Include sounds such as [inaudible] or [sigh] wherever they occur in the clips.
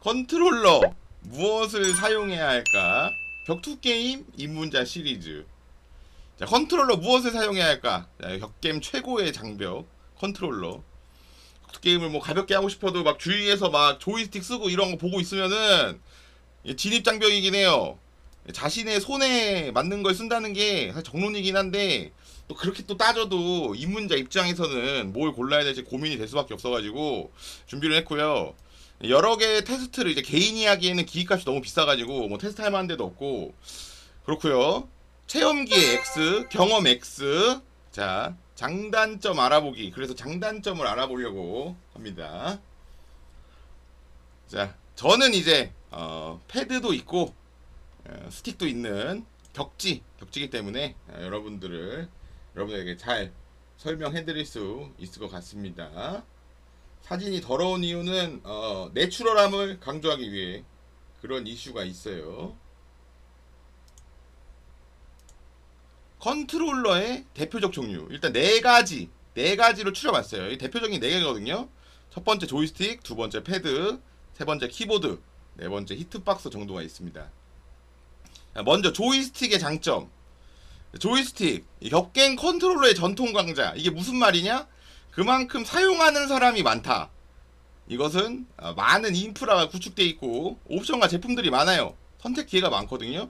컨트롤러 무엇을 사용해야 할까? 격투 게임 입문자 시리즈. 자, 컨트롤러 무엇을 사용해야 할까? 자, 격겜 최고의 장벽 컨트롤러. 게임을 뭐 가볍게 하고 싶어도 막 주위에서 막 조이스틱 쓰고 이런 거 보고 있으면은 진입 장벽이긴 해요. 자신의 손에 맞는 걸 쓴다는 게 사실 정론이긴 한데 또 그렇게 또 따져도 입문자 입장에서는 뭘 골라야 될지 고민이 될 수밖에 없어가지고 준비를 했고요. 여러 개의 테스트를 이제 개인이 하기에는 기기값이 너무 비싸가지고 뭐 테스트 할 만한 데도 없고 그렇고요. 체험기 X, 경험 X. 자, 장단점 알아보기. 그래서 장단점을 알아보려고 합니다. 자, 저는 이제 어, 패드도 있고 어, 스틱도 있는 격지, 격지기 때문에 어, 여러분들을 여러분에게 잘 설명해드릴 수 있을 것 같습니다. 사진이 더러운 이유는 어, 내추럴함을 강조하기 위해 그런 이슈가 있어요. 컨트롤러의 대표적 종류 일단 네 가지 네 가지로 추려봤어요. 이 대표적인 네 개거든요. 첫 번째 조이스틱, 두 번째 패드, 세 번째 키보드, 네 번째 히트박스 정도가 있습니다. 자, 먼저 조이스틱의 장점. 조이스틱, 이 격갱 컨트롤러의 전통 강자. 이게 무슨 말이냐? 그만큼 사용하는 사람이 많다. 이것은 어, 많은 인프라가 구축돼 있고 옵션과 제품들이 많아요. 선택 기회가 많거든요.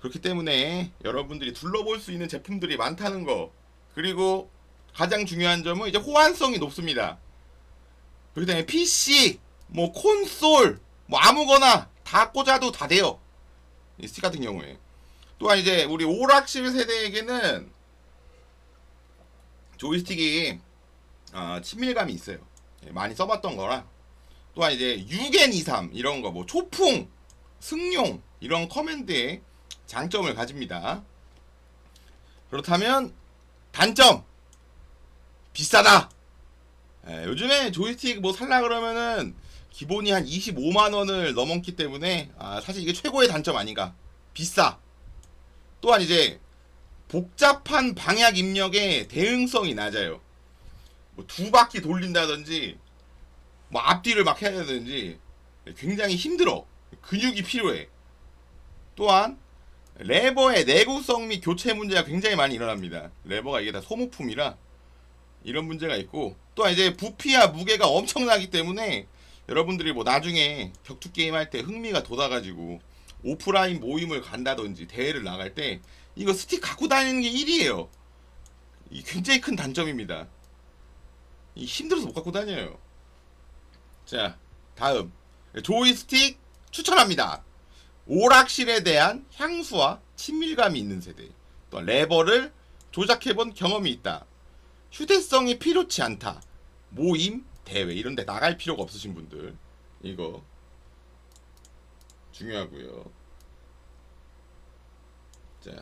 그렇기 때문에 여러분들이 둘러볼 수 있는 제품들이 많다는 거. 그리고 가장 중요한 점은 이제 호환성이 높습니다. 때문에 PC, 뭐 콘솔, 뭐 아무거나 다 꽂아도 다 돼요. 이 스틱 같은 경우에. 또한 이제 우리 오락실 세대에게는 조이스틱이 아, 친밀감이 있어요. 예, 많이 써봤던 거라. 또한 이제 6N 23 이런 거 뭐 초풍, 승용 이런 커맨드의 장점을 가집니다. 그렇다면 단점 비싸다. 예, 요즘에 조이스틱 뭐 살라 그러면은 기본이 한 25만 원을 넘었기 때문에 아, 사실 이게 최고의 단점 아닌가. 비싸. 또한 이제 복잡한 방약 입력에 대응성이 낮아요. 뭐 두 바퀴 돌린다든지 뭐 앞뒤를 막 해야 되든지 굉장히 힘들어. 근육이 필요해. 또한 레버의 내구성 및 교체 문제가 굉장히 많이 일어납니다. 레버가 이게 다 소모품이라 이런 문제가 있고 또한 이제 부피와 무게가 엄청나기 때문에 여러분들이 뭐 나중에 격투 게임 할 때 흥미가 돋아가지고 오프라인 모임을 간다든지 대회를 나갈 때 이거 스틱 갖고 다니는 게 1위에요. 이 굉장히 큰 단점입니다. 이 힘들어서 못 갖고 다녀요. 자, 다음 조이스틱 추천합니다. 오락실에 대한 향수와 친밀감이 있는 세대. 또 레버를 조작해본 경험이 있다. 휴대성이 필요치 않다. 모임, 대회 이런 데 나갈 필요가 없으신 분들. 이거 중요하고요. 자,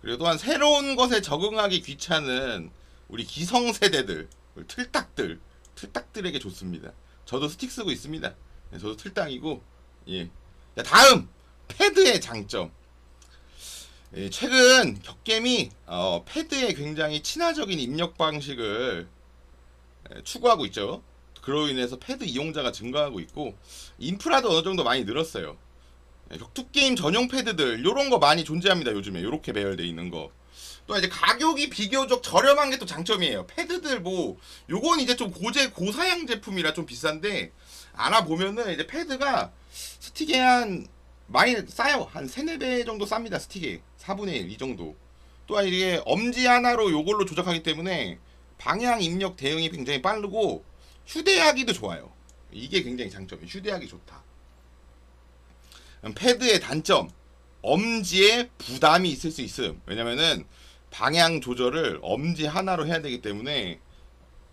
그리고 또한 새로운 것에 적응하기 귀찮은 우리 기성세대들, 틀딱들, 틀딱들에게 좋습니다. 저도 스틱 쓰고 있습니다. 네, 저도 틀딱이고, 예. 자, 다음! 패드의 장점. 예, 최근 격겜이 어, 패드에 굉장히 친화적인 입력 방식을 예, 추구하고 있죠. 그로 인해서 패드 이용자가 증가하고 있고 인프라도 어느 정도 많이 늘었어요. 예, 격투 게임 전용 패드들 요런 거 많이 존재합니다. 요즘에 요렇게 배열돼 있는 거. 또 이제 가격이 비교적 저렴한 게 또 장점이에요. 패드들 뭐 요건 이제 좀 고재 고사양 제품이라 좀 비싼데 알아보면은 이제 패드가 스틱에 한 많이 싸요. 한 3, 4배 정도 쌉니다. 스틱에. 4분의 1 이 정도. 또한 이게 엄지 하나로 요걸로 조작하기 때문에 방향 입력 대응이 굉장히 빠르고 휴대하기도 좋아요. 이게 굉장히 장점이에요. 휴대하기 좋다. 음, 패드의 단점. 엄지에 부담이 있을 수 있음. 왜냐면은 방향 조절을 엄지 하나로 해야 되기 때문에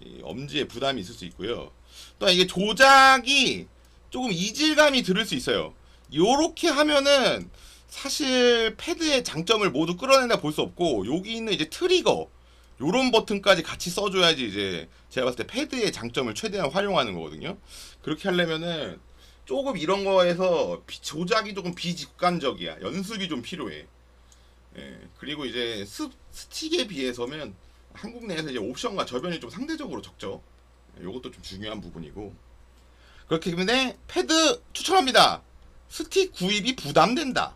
이 엄지에 부담이 있을 수 있고요. 또 이게 조작이 조금 이질감이 들을 수 있어요. 요렇게 하면은 사실 패드의 장점을 모두 끌어낸다 볼 수 없고 여기 있는 이제 트리거 요런 버튼까지 같이 써줘야지 이제 제가 봤을 때 패드의 장점을 최대한 활용하는 거거든요. 그렇게 하려면은 조금 이런 거에서 비- 조작이 조금 비직관적이야. 연습이 좀 필요해. 예, 그리고 이제 스, 스틱에 비해서는 한국 내에서 이제 옵션과 저변이 좀 상대적으로 적죠. 예, 요것도 좀 중요한 부분이고. 그렇기 때문에 패드 추천합니다. 스틱 구입이 부담된다.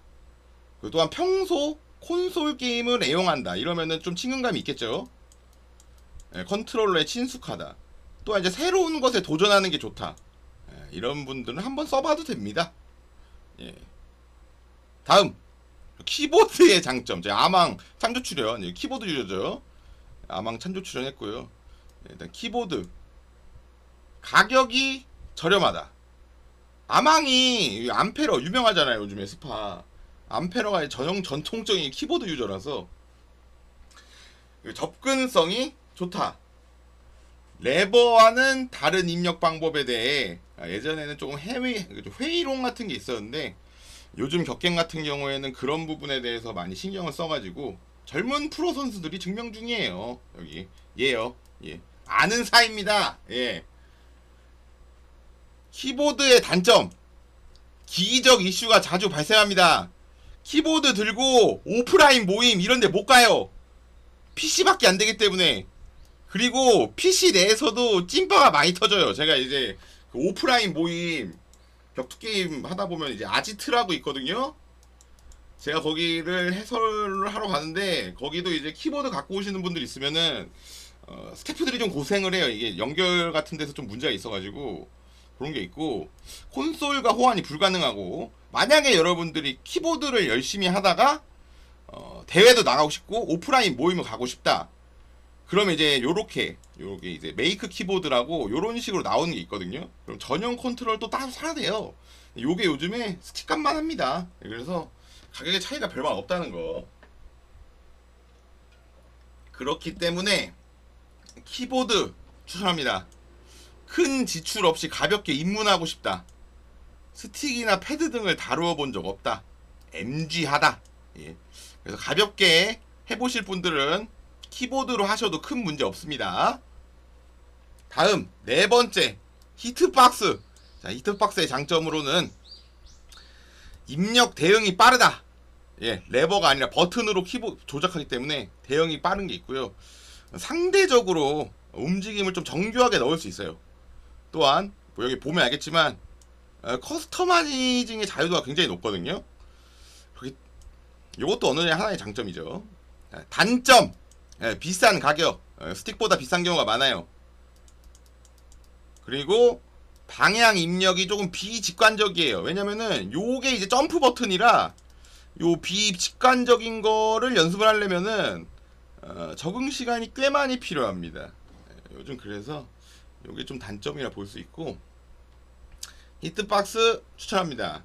그 또한 평소 콘솔 게임을 애용한다. 이러면은 좀 친근감이 있겠죠. 예, 컨트롤러에 친숙하다. 또한 이제 새로운 것에 도전하는 게 좋다. 예, 이런 분들은 한번 써봐도 됩니다. 예. 다음 키보드의 장점. 제가 아망 창조 출연 예, 키보드 유저죠. 아망 창조 출연했고요. 예, 일단 키보드 가격이 저렴하다. 아망이 이 암페러 유명하잖아요 요즘에 스파. 암페러가 전형 전통적인 키보드 유저라서 그 접근성이 좋다. 레버와는 다른 입력 방법에 대해 아, 예전에는 조금 해외 회의론 같은 게 있었는데 요즘 격갱 같은 경우에는 그런 부분에 대해서 많이 신경을 써가지고 젊은 프로 선수들이 증명 중이에요. 여기 예요. 예 아는 사입니다. 예 키보드의 단점 기기적 이슈가 자주 발생합니다. 키보드 들고 오프라인 모임 이런데 못 가요. PC밖에 안 되기 때문에 그리고 PC 내에서도 찐빠가 많이 터져요. 제가 이제 그 오프라인 모임 격투 게임 하다 보면 이제 아지트라고 있거든요. 제가 거기를 해설을 하러 가는데 거기도 이제 키보드 갖고 오시는 분들 있으면은 어, 스태프들이 좀 고생을 해요. 이게 연결 같은 데서 좀 문제가 있어가지고 그런 게 있고 콘솔과 호환이 불가능하고 만약에 여러분들이 키보드를 열심히 하다가 어, 대회도 나가고 싶고 오프라인 모임을 가고 싶다. 그러면 이제 요렇게 요렇게 이제 메이크 키보드라고 요런 식으로 나오는 게 있거든요. 그럼 전용 컨트롤도 따로 사야 돼요. 요게 요즘에 스틱값만 합니다. 그래서 가격의 차이가 별반 없다는 거. 그렇기 때문에 키보드 추천합니다. 큰 지출 없이 가볍게 입문하고 싶다. 스틱이나 패드 등을 다루어 본 적 없다. MG하다. 예. 그래서 가볍게 해보실 분들은 키보드로 하셔도 큰 문제 없습니다. 다음 네 번째 히트박스. 자 히트박스의 장점으로는 입력 대응이 빠르다. 예, 레버가 아니라 버튼으로 키보드 조작하기 때문에 대응이 빠른 게 있고요. 상대적으로 움직임을 좀 정교하게 넣을 수 있어요. 또한 뭐 여기 보면 알겠지만 어, 커스터마이징의 자유도가 굉장히 높거든요. 이것도 어느 하나의 장점이죠. 자, 단점 예, 비싼 가격 어, 스틱보다 비싼 경우가 많아요. 그리고 방향 입력이 조금 비직관적이에요. 왜냐면은 요게 이제 점프 버튼이라 요 비직관적인 거를 연습을 하려면은 어, 적응 시간이 꽤 많이 필요합니다. 예, 요즘 그래서 요게 좀 단점이라 볼 수 있고 히트박스 추천합니다.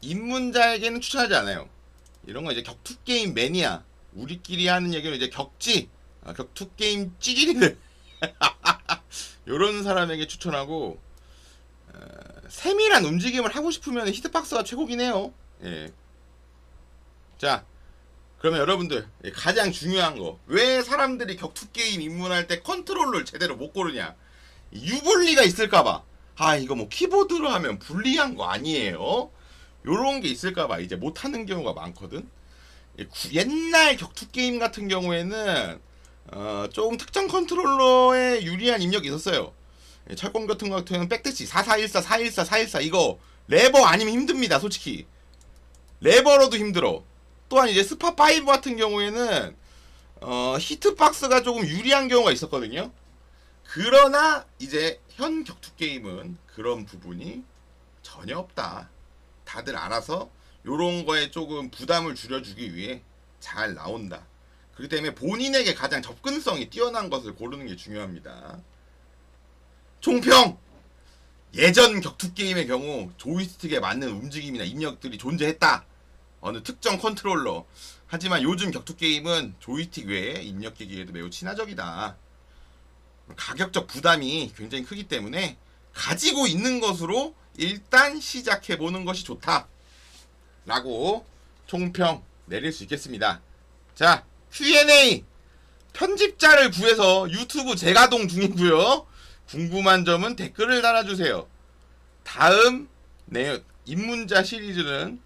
입문자에게는 추천하지 않아요. 이런 거 이제 격투 게임 매니아 우리끼리 하는 얘기는 이제 격지 아, 격투 게임 찌질이들 [laughs] 요런 사람에게 추천하고 어, 세밀한 움직임을 하고 싶으면 히트박스가 최고긴 해요. 예. 자, 그러면 여러분들 예, 가장 중요한 거 왜 사람들이 격투 게임 입문할 때 컨트롤러를 제대로 못 고르냐? 유불리가 있을까봐. 아 이거 뭐 키보드로 하면 불리한 거 아니에요? 요런 게 있을까봐 이제 못하는 경우가 많거든. 옛날 격투 게임 같은 경우에는 어, 조금 특정 컨트롤러에 유리한 입력이 있었어요. 예, 철권 같은 거 같은 백대치 4414, 414, 414 이거 레버 아니면 힘듭니다, 솔직히. 레버로도 힘들어. 또한 이제 스파 5 같은 경우에는 어, 히트박스가 조금 유리한 경우가 있었거든요. 그러나 이제 현 격투 게임은 그런 부분이 전혀 없다. 다들 알아서 요런 거에 조금 부담을 줄여주기 위해 잘 나온다. 그렇기 때문에 본인에게 가장 접근성이 뛰어난 것을 고르는 게 중요합니다. 총평! 예전 격투 게임의 경우 조이스틱에 맞는 움직임이나 입력들이 존재했다. 어느 특정 컨트롤러. 하지만 요즘 격투 게임은 조이스틱 외에 입력 기기에도 매우 친화적이다. 가격적 부담이 굉장히 크기 때문에 가지고 있는 것으로 일단 시작해 보는 것이 좋다. 라고 총평 내릴 수 있겠습니다. 자, Q&A 편집자를 구해서 유튜브 재가동 중이고요. 궁금한 점은 댓글을 달아주세요. 다음 내 입문자 시리즈는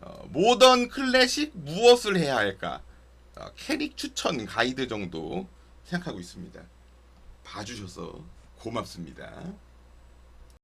어, 모던 클래식 무엇을 해야 할까? 어, 캐릭 추천 가이드 정도 생각하고 있습니다. 봐주셔서 고맙습니다.